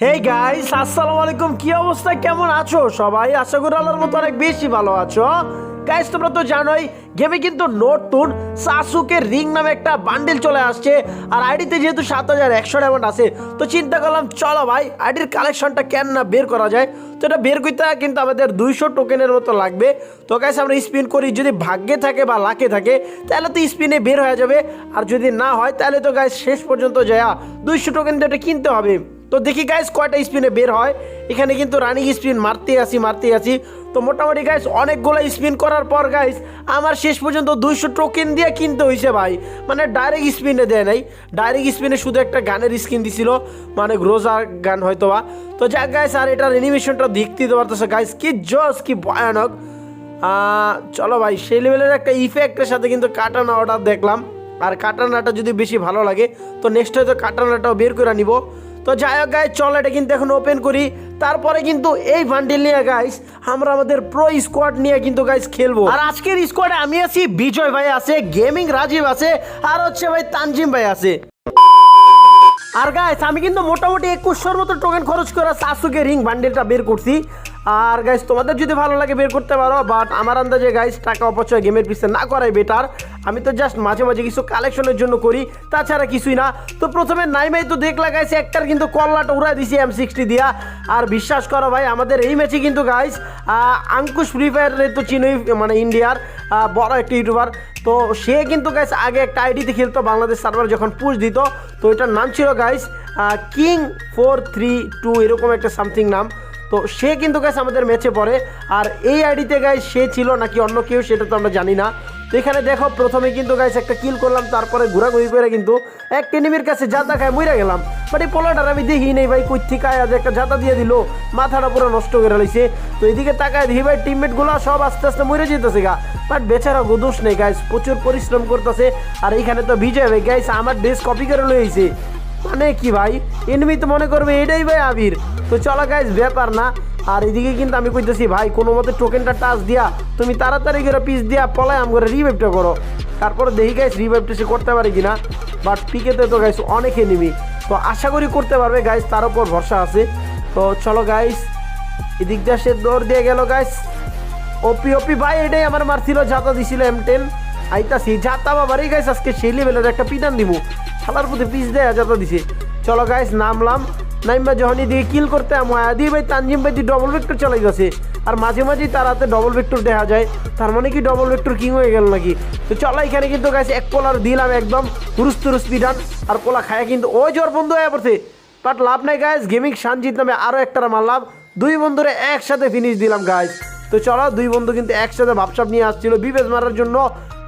Hey guys আসসালামু আলাইকুম। কি অবস্থা? কেমন আছো? সবাই আশা করি আল্লাহর মতো অনেক বেশি ভালো আছো। গাইস তোমরা তো জানোই গেমে কিন্তু নতুন সাসুকে রিং নামে একটা বান্ডেল চলে আসছে। আর আইডিতে যেহেতু সাত হাজার একশো ডায়মন্ড আছে, তো চিন্তা করলাম, চলো ভাই আইডির কালেকশনটা কেন না বের করা যায়? তো এটা বের করতে কিন্তু আমাদের দুইশো টোকেনের মতো লাগবে। তো গাইস আমরা স্পিন করি, যদি ভাগ্যে থাকে বা লাকে থাকে, তাহলে তো স্পিনে বের হয়ে যাবে। আর যদি না হয়, তাহলে তো গাইস শেষ পর্যন্ত যায় দুইশো টোকেন দিয়ে এটা কিনতে হবে। তো দেখি গাইস কয়টা স্পিনে বের হয়। এখানে কিন্তু রানিং স্পিন মারতে আসি মারতে আসি তো মোটামুটি গাইস অনেকগুলো স্পিন করার পর গাইস আমার শেষ পর্যন্ত দুইশো টোকেন দিয়ে কিনতে হয়েছে ভাই। মানে ডাইরেক্ট স্পিনে দেয় নাই। ডাইরেক্ট স্পিনে শুধু একটা গানের স্কিন দিছিল মানে গ্রোজার গান হয়তো বা তো যাক গাইস আর এটার অ্যানিমেশনটা দেখতে দিতে পারতেছে গাইস কি জস কি ভয়ানক। চলো ভাই, সেই লেভেলের একটা ইফেক্টের সাথে কিন্তু কাটানা অর্ডার দেখলাম। আর কাটানাটা যদি বেশি ভালো লাগে, তো নেক্সট হয়তো কাটানাটাও বের করে নিব। তো যাই হোক গাইজ চল এটা কিন্তু এখন ওপেন করি। তারপরে কিন্তু এই বান্ডিল নিয়ে গাইস আমরা আমাদের প্রো স্কোয়াড নিয়ে কিন্তু গাইস খেলব। আর আজকের স্কোয়াডে আমি আছি, বিজয় ভাই আছে গেমিং রাজীব আছে, আর হচ্ছে ভাই তানজিম ভাই আছে। আর গাইস আমি কিন্তু মোটামুটি একুশশোর মতো টোকেন খরচ করে সাসুকে রিং বান্ডেলটা বের করছি। আর গাইস তোমাদের যদি ভালো লাগে বের করতে পারো বাট আমার আন্দাজে গাইস টাকা অপচয় গেমের পিছনে না করাই বেটার আমি তো জাস্ট মাঝে মাঝে কিছু কালেকশনের জন্য করি, তাছাড়া কিছুই না। তো প্রথমে নাইমাই তো দেখলা গাইস একটার কিন্তু কল্লাটা উড়াই দিছি এম সিক্সটি দিয়া। আর বিশ্বাস করো ভাই, আমাদের এই ম্যাচে কিন্তু গাইস আঙ্কুশ ফ্রি ফায়ারের তো চিনোই মানে ইন্ডিয়ার বড় একটা ইউটিউবার তো সে কিন্তু গাইস আগে একটা আইডিতে খেলতো বাংলাদেশ সার্ভার যখন পুশ দিত। তো এটার নাম ছিল guys king four three two এরকম একটা সামথিং নাম। তো সে কিন্তু গাইস আমাদের ম্যাচে পড়ে। আর এই আইডিতে গাইস সে ছিল নাকি অন্য কেউ সেটা তো আমরা জানি না। এখানে দেখো, প্রথমে কিন্তু গাইস একটা কিল করলাম, তারপরে ঘোরাঘুরি করে কিন্তু এক এনিমির কাছে জাতা খায় মইরা গেলাম। বাট এই পোলাটার আমি দেখি নেই ভাই কই থেকে আজ একটা জাতা দিয়ে দিল, মাথাটা পুরো নষ্ট করে লাইছে। তো এদিকে তাকায় দেখি ভাই টিমমেটগুলো সব আস্তে আস্তে মরে যেতেছে গা। বাট বেচারা গোদোষ নেই গাইস প্রচুর পরিশ্রম করতেছে। আর এইখানে তো বিজয় ভাই গাইস আমার ড্রেস কপি করে লইছে মানে কি ভাই এনিমি তো মনে করবে এটাই ভাই আবির। তো চলো গাইজ ব্যাপার না। আর এদিকে কিন্তু আমি কইতেছি, ভাই, কোনো মতে টোকেনটা টাচ দিয়া, তুমি তাড়াতাড়ি করে পিস দিয়া পলায় আম করে রিভাইভটা করো। তারপরে দেখি, গাইস রিভাইভটা সে করতে পারে কিনা? বাট পিকেতে তো, গাইস, অনেক এনিমি তো আশা করি করতে পারবে, গাইস, তার উপর ভরসা আছে। তো চলো, গাইস, এদিক দিয়ে সে দৌড় দিয়ে গেল, গাইস। ওপি ওপি ভাই, এটাই আমার মারছিল জাতা দিছিল এম টেন আইতাছি জাতা বাবারই গাইস, আজকে সেই লেভেলের একটা পিটান দিব শালার প্রতি পিস দেয় জাতা দিছে। চলো, গাইস, নামলাম। নাইমা যখন এদিকে কিল করতে দিয়ে ভাই তানজিম ভাই দিয়ে ডবল ভেক্টর চালাই গেছে আর মাঝে মাঝেই তার হাতে ডবল ভেক্টর দেখা যায়, তার মানে কি ডবল ভেক্টর কিং হয়ে গেল নাকি? তো চলো এখানে কিন্তু গাইস এক পোলার দিলাম একদম হুরুস তুরুস পিটান আর পোলা খায় কিন্তু ওই জ্বর বন্ধু হয়ে পড়ছে। বাট লাভ নাই গাইস গেমিং সানজিত নামে আরও একটা মারলাম দুই বন্ধুরে একসাথে ফিনিশ দিলাম গাইস তো চলো, দুই বন্ধু কিন্তু একসাথে ভাবসাব নিয়ে আসছিল বিবেজ মারার জন্য।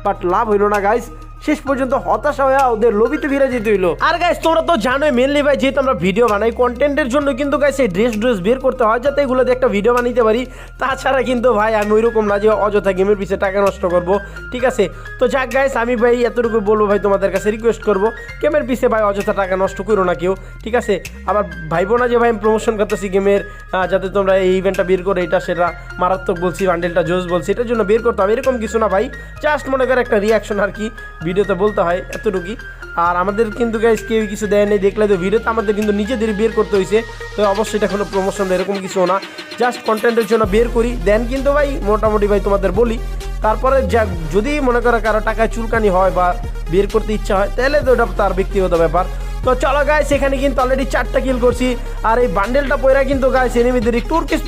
বাট লাভ হইল না গাইস শেষ পর্যন্ত হতাশা হয়ে ওদের লবিতে ফিরে যেতে হইল। আর গাইস তোমরা তো জানোই মেনলি ভাই যেহেতু আমরা ভিডিও বানাই কন্টেন্টের জন্য কিন্তু গাইস এই ড্রেস ড্রেস বের করতে হয়, যাতে এগুলো দিয়ে একটা ভিডিও বানাইতে পারি। তাছাড়া কিন্তু ভাই, আমি ওইরকম না যে অযথা গেমের পিছিয়ে টাকা নষ্ট করব, ঠিক আছে? তো যাক গাইস আমি ভাই এতটুকু বলব ভাই, তোমাদের কাছে রিকোয়েস্ট করব গেমের পিছিয়ে ভাই অযথা টাকা নষ্ট করো না কেউ, ঠিক আছে? আবার ভাইবো না যে ভাই, আমি প্রমোশন করতেছি গেমের যাতে তোমরা এই ইভেন্টটা বের করে, এটা সেটা মারাত্মক বলছি বান্ডেলটা জোস বলছি, এটার জন্য বের করতে হবে, এরকম কিছু না ভাই। জাস্ট মনে করে একটা রিয়াকশন আর কি ভিডিওতে বলতে হয় এতটুকুই। আর আমাদের কিন্তু গাইস কেউ কিছু দেয় নেই, দেখলে তো ভিডিওতে আমাদের কিন্তু নিজেদের বের করতে হয়েছে তো অবশ্যই এটা কোনো প্রমোশন এরকম কিছু না। জাস্ট কন্টেন্টের জন্য বের করি। দেন কিন্তু ভাই, মোটামুটি ভাই তোমাদের বলি, তারপরে যা যদি মনে করো কারও টাকায় চুলকানি হয় বা বের করতে ইচ্ছা হয়, তাহলে তো ওটা তার ব্যক্তিগত ব্যাপার। তো চলো গাইস সেখানে কিন্তু অলরেডি চারটা কিল করছি। আর এই বান্ডেলটা পয়রা কিন্তু গাইস এনিমিদের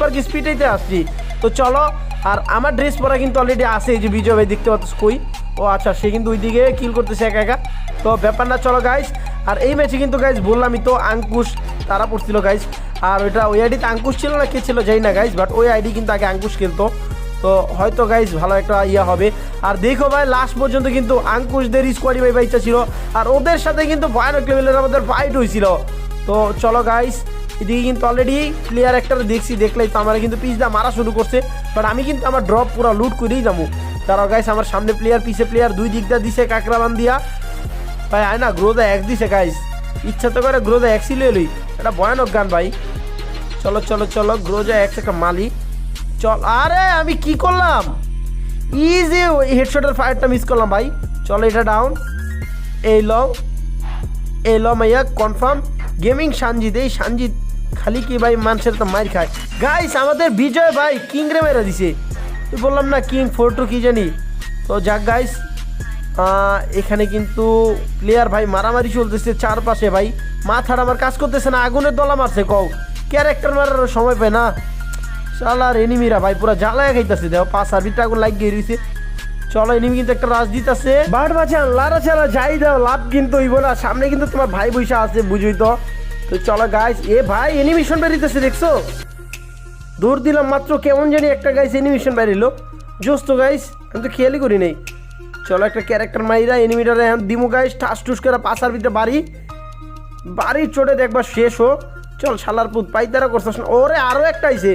পার্ক স্পিডেতে আসছি। তো চলো আর আমার ড্রেস পরা কিন্তু অলরেডি আছে, এই যে বিজয় ভাই দেখতে পাচ্ছ কই? ও আচ্ছা সে কিন্তু ওইদিকে কিল করতেছে একা একা। তো ব্যাপার না, চলো গাইস আর এই ম্যাচে কিন্তু গাইস বললামই তো আঙ্কুশ তারা পড়ছিল গাইস আর ওইটা ওই আইডিতে আঙ্কুশ ছিল না, কে ছিল যাই না গাইস বাট ওই আইডি কিন্তু আগে আঙ্কুশ খেলতো। তো হয়তো গাইস ভালো একটা ইয়া হবে। আর দেখো ভাই লাস্ট পর্যন্ত কিন্তু আঙ্কুশদের স্কোয়াডি ভাই বাইচা ছিল। আর ওদের সাথে কিন্তু ভয়ানক লেভেলের আমাদের ফাইট হয়েছিল। তো চলো গাইস এদিকে কিন্তু অলরেডি প্লেয়ার একটা দেখছি, দেখলেই তো আমার কিন্তু পিস দিয়ে মারা শুরু করছে। বাট আমি কিন্তু আমার ড্রপ পুরো লুট করেই যাব। তারাও গাইস আমার সামনে প্লেয়ার পিছে প্লেয়ার দুই দিক দিয়ে দিছে কাকরাবান দিয়া ভাই, আয় না গ্রোদা এক দিছে গাইস ইচ্ছা তো করে গ্রোদা এক সিলে এলই। এটা ভয়ানক গান ভাই। চলো চলো চলো গ্রোজা এক একটা মালি। চল, আরে, আমি কি করলাম? ইজি হেডশটের ফায়ারটা মিস করলাম ভাই। চলো, এটা ডাউন এই লং এই ল মাইয়া কনফার্ম গেমিং সানজিৎ এই সানজিৎ খালি কি ভাই মানুষের তো মার খায়। গাইস আমাদের বিজয় ভাই কিং রে মেরে দিছে। বললাম না কিং ফোর টু কি জানি? তো যাক গাইস এখানে কিন্তু প্লেয়ার ভাই মারামারি চলতেছে চারপাশে ভাই। মাথাটা আমার কাজ করতেছে না, আগুনের দলা মারছে, কও। ক্যারেক্টার মারার সময় পায় না। শালার এনিমিরা ভাই, পুরো জ্বালায় খাইতেছে। দেখো, পাঁচ আর বিটা আগুন লাগ গিয়ে রয়েছে চলো এনিমি কিন্তু একটা রাজ দিতেছে। বাট বাঁচান লারা চালা যাই দাও, লাভ কিন্তু হইব না। সামনে কিন্তু তোমার ভাই বৈশা আছে, বুঝুই তো। তো চলো গাইস এ ভাই এনিমিশন বেরিতেছে, দেখছ? দৌড় দিলাম মাত্র, কেমন জানি একটা গাইস এনিমেশন বেরিলো। জোস তো গাইস আমি তো খেয়ালই করি নাই। চলো একটা ক্যারেক্টার মাইরা এনিমিটারে এখন দিমু গাইস ঠাস টুস করে পাশার ভিতরে বাড়ি। বাড়ির চোটে দেখবা শেষ হো চল শালার পুত পাই পাইতারা করছিস না। ওরে আরও একটা আইছে।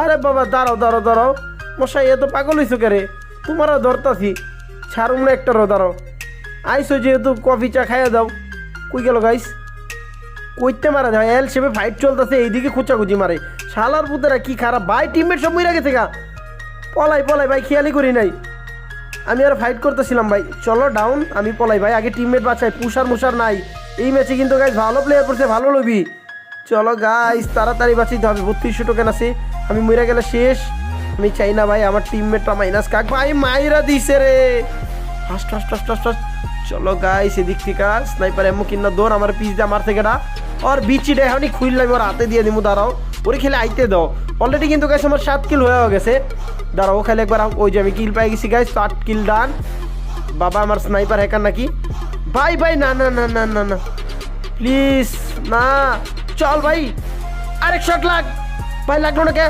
আরে বাবা, দাঁড়াও দাঁড়াও দাঁড়াও। মশাই, এ তো পাগল হইছো কে রে তোমারও ধরতাছি। ছাড়ুম না একটা রো, দাঁড়াও। আইসো যেহেতু কফি চা খাইয়া দাও। কই গেল গাইস কইতে মারা যায় এল সেবে ফাইট চলতেছে, এইদিকে খুচাখুচি মারে। শালার পুতেরা কি খারাপ? ভাই টিমমেট সব মইরা গেছে গা। পলাই পলাই, ভাই খেয়ালই করি নাই। আমি আর ফাইট করতেছিলাম, ভাই। চলো ডাউন আমি পলাই, ভাই। আগে টিমমেট বাঁচাই, পুষার মুষার নাই। এই ম্যাচে কিন্তু গাইজ ভালো প্লেয়ার পড়ছে, ভালো লবি। চলো গাইজ তাড়াতাড়ি বাঁচাইতে হবে। বত্রিশশো টোকেন আছে। আমি মরে গেলে শেষ। আমি চাই না, ভাই, আমার টিমমেটটা মাইনাস কাক। ভাই, মাইরা দিছে রে। ফাস্ট ফাস্ট ফাস্ট ফাস্ট চলো গাইস এদিক থেকে, স্নাইপার এমন কিনা, দৌড়, আমার পিস দিয়ে আমার থেকে আর বিচি এখনই খুললাম ওর হাতে দিয়ে দিমু দাঁড়াও ওরে খেলে আইতে দাও অলরেডি কিন্তু গাইস আমার সাত কিল হয়ে গেছে দাঁড়াও খেলে একবার ওই যে আমি কিল পাই গেছি গাইস আট কিল ডান বাবা আমার স্নাইপার হ্যাকার নাকি ভাই ভাই না না না না না না প্লিজ না চল ভাই আরেক শট লাগ ভাই লাগল না কে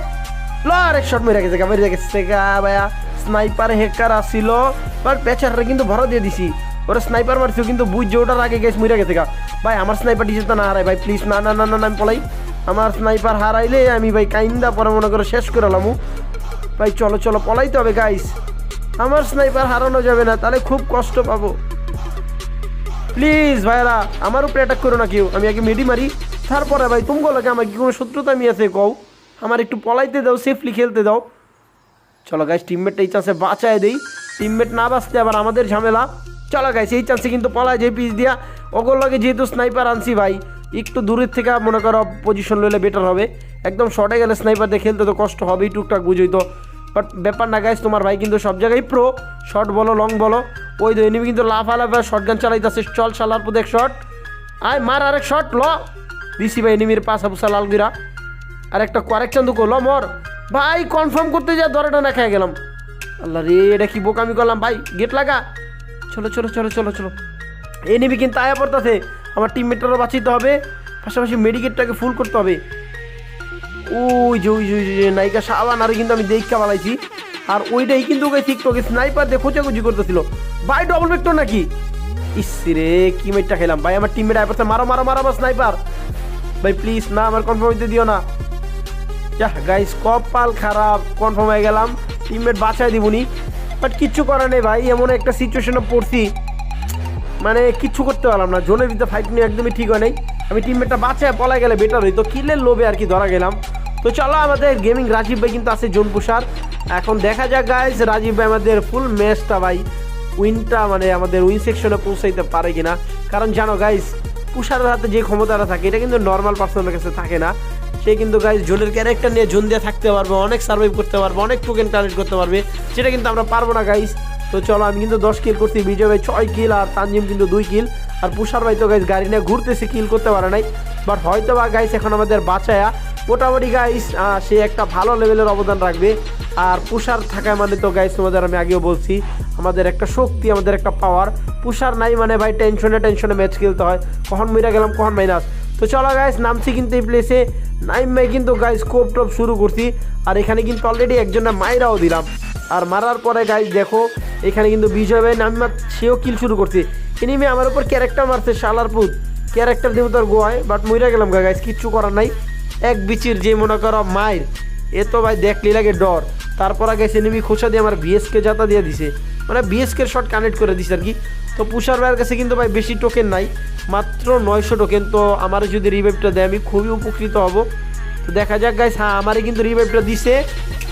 ল আরেক শট মেরে গেছে মেরে গেছে গা ভাইয়া স্নাইপার হেকার আসছিল বাট পেছারে কিন্তু ভরা দিয়ে দিছি ওরা স্নাইপার মারছিল কিন্তু বুঝ যে ওটার আগে গেছে মরে গেছে ভাই, আমার স্নাইপার তো না হারাই ভাই প্লিজ না না না না আমি পলাই। আমার স্নাইপার হারাইলে আমি, ভাই, কাইন্দা পরে মনে করে শেষ করে লামু। ভাই, চলো চলো, পলাইতে হবে গাইস আমার স্নাইপার হারানো যাবে না, তাহলে খুব কষ্ট পাবো। প্লিজ ভাইরা আমার উপরে অ্যাটাক করো না কেউ। আমি আগে মেডি মারি, তারপরে, ভাই, তুমি লাগে আমার কি কোনো শত্রুতা আমি আছে, কও? আমার একটু পলাইতে দাও সেফলি খেলতে দাও। চলো গাইস টিমমেটটা এই চান্সে বাঁচায় দেই। টিমমেট না বাঁচতে আবার আমাদের ঝামেলা। চলো গাইস এই চান্সে কিন্তু পলায় যে পিস দিয়া। ওগুলো লাগে যেহেতু স্নাইপার আনছি ভাই, একটু দূরের থেকে মনে করো পজিশন লইলে বেটার হবে। একদম শর্টে গেলে স্নাইপার দিয়ে খেলতে তো কষ্ট হবেই, টুকটাক বুঝই তো। বাট ব্যাপার না গাইস তোমার ভাই কিন্তু সব জায়গায় প্রো শর্ট বলো লং বলো। ওই তো এনিমি কিন্তু লাফা লাফা শর্ট গান চালাইতেছে। চল শালার পুদ এক শট আয়, মার আরেক শট ল। দিছি ভাই এনিমির পাশা পুসা লালগিরা আর একটা কোয়ারেকশন দুকো ল, মর। ভাই কনফার্ম করতে যা দরটা না খেয়ে গেলাম। আল্লাহ রে, এটা কি বোকামি করলাম? ভাই গেট লাগা। চলো চলো চলো চলো চলো। এনিমি কিন্তু আয়া পড়তেছে। আমার টিমমেটটারও বাঁচিতে হবে, পাশাপাশি মেডিকেটটাকে ফুল করতে হবে। ওই যে ওই যে ওই যে, নায়িকা সাবান আর কিন্তু আমি দেখা বানাইছি। আর ওইটাই কিন্তু ওকে টিকটকে স্নাইপার দিয়ে খোঁচাখুচি করতেছিল। ভাই ডবল ভেক্টর নাকি? ইস রে, কি মেটটা খেলাম। ভাই, আমার টিমমেট আয় পড়ছে, মারো মারো মারো আমার স্নাইপার ভাই প্লিজ না, আমার কনফার্ম হইতে দিও না। যা গাইস কপাল খারাপ কনফার্ম হয়ে গেলাম। টিমমেট বাঁচাই দিবনি। বাট কিচ্ছু করার নেই ভাই, এমন একটা সিচুয়েশনে পড়ছি। মানে কিচ্ছু করতে পারলাম না, জোনের ভিতরে ফাইট নিয়ে একদমই ঠিক হয় নাই। আমি টিমমেটটা বাঁচায় পলাই গেলে বেটার হইতো, কিলের লোভে আর কি ধরা গেলাম। তো চলো, আমাদের গেমিং রাজীব ভাই কিন্তু আছে জোন পুষার এখন দেখা যাক গাইজ রাজীব ভাই আমাদের ফুল ম্যাচটা ভাই উইনটা মানে আমাদের উইন সেকশনে পৌঁছাইতে পারে কিনা। কারণ জানো গাইজ পুষারের হাতে যে ক্ষমতাটা থাকে, এটা কিন্তু নর্মাল পার্সনের কাছে থাকে না। সে কিন্তু গাইজ জোনের ক্যারেক্টার নিয়ে জোন দিয়ে থাকতে পারবে, অনেক সার্ভাইভ করতে পারবে, অনেক টোকেন কালেক্ট করতে পারবে, সেটা কিন্তু আমরা পারব না গাইজ তো চলো আমি কিন্তু দশ কিল করছি, বিজয় ভাই ছয় কিল আর তানজিম কিন্তু দুই কিল আর পুষার ভাই তো গাইজ গাড়ি নিয়ে ঘুরতেছে কিল করতে পারে নাই। বাট হয়তো বা গাইস এখন আমাদের বাঁচায়া মোটামুটি গাইস সে একটা ভালো লেভেলের অবদান রাখবে। আর পুষার থাকায় মানে তো গাইস তোমাদের আমি আগেও বলছি, আমাদের একটা শক্তি, আমাদের একটা পাওয়ার পুষার নাই মানে ভাই টেনশনে টেনশনে ম্যাচ খেলতে হয়। কখন মিরা গেলাম, কখন মাইনাস তো চলো গাইস নামছি কিন্তু এই প্লেসে নাইম কিন্তু গাইস কোপ টপ শুরু করছি। আর এখানে কিন্তু অলরেডি একজনের মাইরাও দিলাম। আর মারার পরে গাইস দেখো, এখানে কিন্তু বিজয় ভাই নাম সেও কিল শুরু করছে। এনিমে আমার উপর ক্যারেক্টার মারছে শালার পুত ক্যারেক্টার দিব তোর গোয়ায় বাট মইরা গেলাম গা গাইস কিচ্ছু করার নাই। এক বিচির যে মনে করো মায়ের এ তো ভাই দেখলি লাগে ডর। তারপর আগে এনিমি খোঁচা দিয়ে আমার বিএসকে জাতা দিয়ে দিছে। মানে বিএসকে শট কানেক্ট করে দিছে আর কি। তো পুষার ভাইয়ের কাছে কিন্তু ভাই বেশি টোকেন নাই, মাত্র নয়শো টোকেন তো আমার যদি রিভাইভটা দেয়, আমি খুবই উপকৃত হব। তো দেখা যাক গাইস হ্যাঁ আমারই কিন্তু রিভাইভটা দিছে।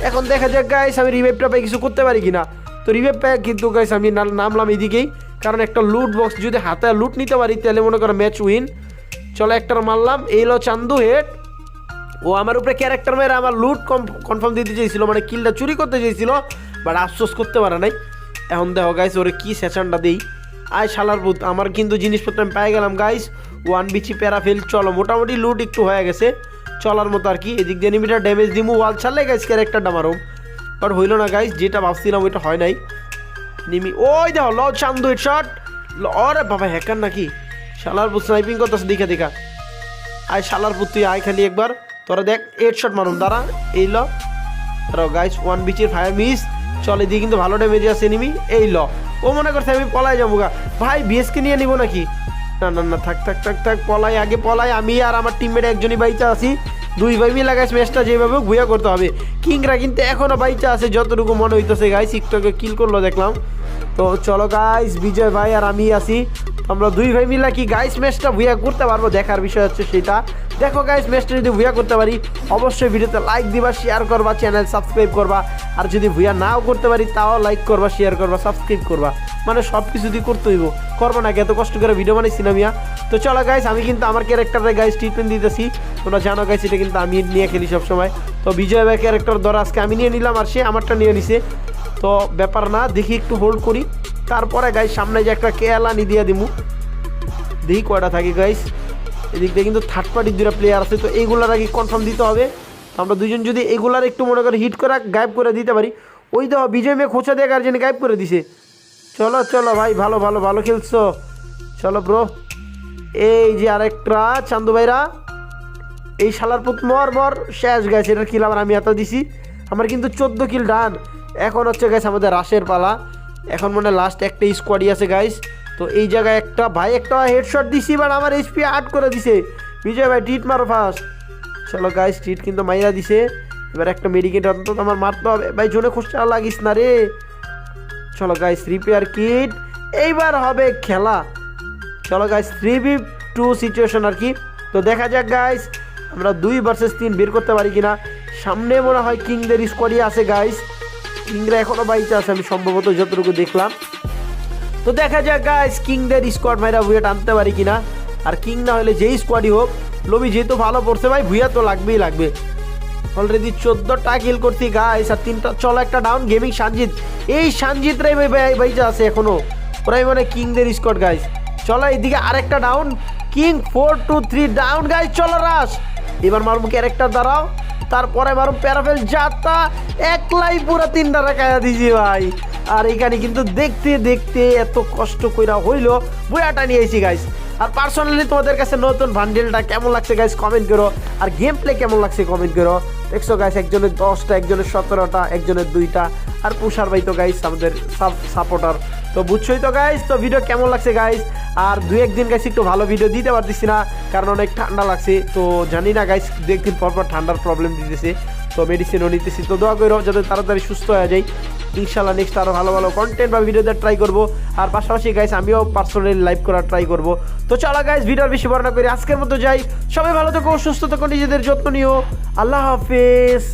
এখন দেখা যাক গাইস আমি রিভাইভটা পাই, কিছু করতে পারি কিনা। তো রিভাইভ পাই কিন্তু গাইস আমি নামলাম এদিকেই। কারণ একটা লুট বক্স যদি হাতে লুট নিতে পারি, তাহলে মনে করো ম্যাচ উইন চলো একটা মারলাম, এই লো চান্দু হেড ও আমার উপরে ক্যারেক্টার মেরে আমার লুট কনফার্ম দিতে চেয়েছিল মানে কিলটা চুরি করতে চেয়েছিল বাট আফসোস করতে পারে নাই। এখন দেখো গাইস ওরে কি সেশনটা দিই। আয় শালার বুথ আমার কিন্তু জিনিসপত্র আমি পেয়ে গেলাম গাইস ওয়ান বিচি প্যারাফিল চলো, মোটামুটি লুট একটু হয়ে গেছে। চলার মতো আর কি, এদিক দিয়ে নিমিটা ড্যামেজ দিমু। ওয়াল ছাড়লে গাইস ক্যারেক্টারটা মারো। বাট হইল না গাইস যেটা ভাবছিলাম ওইটা হয় নাই। নিমি, ওই দেখো ল চান্দু শট অরে বাবা হ্যাকার নাকি? শালার বুথ স্নাইপিং করতেছে, দেখা দেখা। আয় শালার পুত তুই আয় খালি একবার। তোরা দেখ এইট শট মারুন দাঁড়া, এই ল। গাইস ওয়ান বিচের ফায়ার মিস চলে দিয়ে কিন্তু ভালো ড্যামেজ আছে এনিমি এই ল। ও মনে করছে আমি পলাই যাব গা। ভাই বিএসকে নিয়ে নিবো নাকি? না না না, থাক থাক থাক থাক, পলাই, আগে পলাই, আমি আর আমার টিমমেট একজনই বাইচা আছি। দুই ভাই মিলে গাছ ম্যাচটা যেভাবে ঘুয়া করতে হবে। কিংরা কিন্তু এখনও বাইচা আছে, যতটুকু মনে হইতেছে গাইস টিকটকে কিল করল, দেখলাম। তো চলো গাইস বিজয় ভাই আর আমি আছি। আমরা দুই ভাই মিলে কি গাইস ম্যাচটা ভুয়া করতে পারব? দেখার বিষয় হচ্ছে সেটা। দেখো গাইস ম্যাচটা যদি ভুয়া করতে পারি, অবশ্যই ভিডিওতে লাইক দিবা শেয়ার করবা চ্যানেল সাবস্ক্রাইব করবা। আর যদি ভুয়া নাও করতে পারি, তাও লাইক করবা শেয়ার করবা সাবস্ক্রাইব করবা। মানে সব কিছু দিয়ে করতে হইব। করব না এত কষ্ট করে ভিডিও বানাইছি না মিয়া। তো চলো গাইস আমি কিন্তু আমার ক্যারেক্টারে গাইস ট্রিটমেন্ট দিতেছি। তোমরা জানো গাইস এটা কিন্তু আমি নিয়ে খেলি সবসময়। তো বিজয় ভাই ক্যারেক্টার ধরো, আজকে আমি নিয়ে নিলাম আর সে আমারটা নিয়ে নিছে। তো ব্যাপার না, দেখি একটু হোল্ড করি। তারপরে গাইস সামনে যে একটা কেয়ালানি দিয়ে দিমু। দেখি কয়টা থাকে গাইস এদিক দিয়ে কিন্তু থার্ড পার্টির দুটা প্লেয়ার আছে, তো এইগুলার আগে কনফার্ম দিতে হবে। তো আমরা দুজন যদি এগুলার একটু মনে করে হিট করে, গায়েব করে দিতে পারি। ওই তো বিজয় মেয়ে খোঁচা দিয়ে গার্জেন গায়েব করে দিছে। চলো চলো ভাই, ভালো ভালো ভালো খেলছো। চলো ব্রো এই যে আরেকটা, চান্দু ভাইরা। এই শালার পুত মর মর, শেষ গেছে এটার কিল আবার আমি এত দিছি। আমার কিন্তু চোদ্দ কিল ডান এখন হচ্ছে গাইস আমাদের রাশের পালা। এখন মনে লাস্ট একটা স্কোয়াডই আছে গাইস তো এই জায়গায় একটা ভাই একটা হেডশট দিছি বাট আমার এইচপি আট করে দিছে। বিজয় ভাই ট্রিট মারো ফার্স্ট চলো গাইস ট্রিট কিন্তু মাইরা দিছে। এবার একটা মেডিকেট অন্তত আমার মারতে হবে। ভাই জোনে খুঁজতে লাগিস না রে। চলো গাইস রিপেয়ার কিট এইবার হবে খেলা। চলো guys three B two situation আর কি। তো দেখা যাক গাইস আমরা দুই ভার্সেস তিন বের করতে পারি কিনা। সামনে মনে হয় কিংদের স্কোয়াডই আছে গাইস কিংরা এখনও বাইচে আছে, আমি সম্ভবত যতটুকু দেখলাম। তো দেখা যাক গাইস কিংদের স্কোয়াড ভাইরা ভুয়া টানতে পারি কিনা। আর কিং না হলে যেই স্কোয়াডই হোক লবি যেহেতু ভালো পড়ছে ভাই ভুয়া তো লাগবেই লাগবে। অলরেডি চোদ্দটা কিল করছি গাইস আর তিনটা, চলো একটা ডাউন গেমিং সানজিৎ। এই সানজিৎ রে বাইজা আছে এখনও। ওরাই মানে কিংদের স্কোয়াড গাইস চলো এইদিকে আরেকটা down king four two three down guys চলো রাস এবার মারুম ক্যারেক্টার দাঁড়াও। তারপরে মারুম প্যারাফেল যাত্রা। একলাই পুরো তিনটা রাখায়া দিছি ভাই। আর এখানে কিন্তু দেখতে দেখতে এত কষ্ট কইরা হইল। বইয়াটা নিয়ে গাইস আর পার্সোনালি তোমাদের কাছে নতুন ভান্ডেলটা কেমন লাগছে গাইস কমেন্ট করো। আর গেম প্লে কেমন লাগছে কমেন্ট করো। দেখছ গাইস একজনের দশটা একজনের সতেরোটা একজনের দুইটা। আর পুষার ভাই তো গাইস আমাদের সাপোর্টার তো বুঝছোই তো গাইস তো ভিডিও কেমন লাগছে গাইস আর দু একদিন গাইস একটু ভালো ভিডিও দিতে পারতেছি না, কারণ অনেক ঠান্ডা লাগছে। তো জানি না গাইস দু একদিন পর পর ঠান্ডার প্রবলেম দিতেছে। তো মেডিসিনও নিতেছি। তো দোয়া করো যাতে তাড়াতাড়ি সুস্থ হয়ে যায় ইনশাল্লাহ নেক্সট আরও ভালো ভালো কন্টেন্ট বা ভিডিও ট্রাই করব। আর পাশাপাশি গাইস আমিও পার্সোনালি লাইভ করার ট্রাই করব। তো চলো গাইস ভিডিওর বেশি বর্ণনা করি আজকের মতো যাই। সবাই ভালো থেকো, সুস্থ থেকো, নিজেদের যত্ন নিও। আল্লাহ হাফেজ।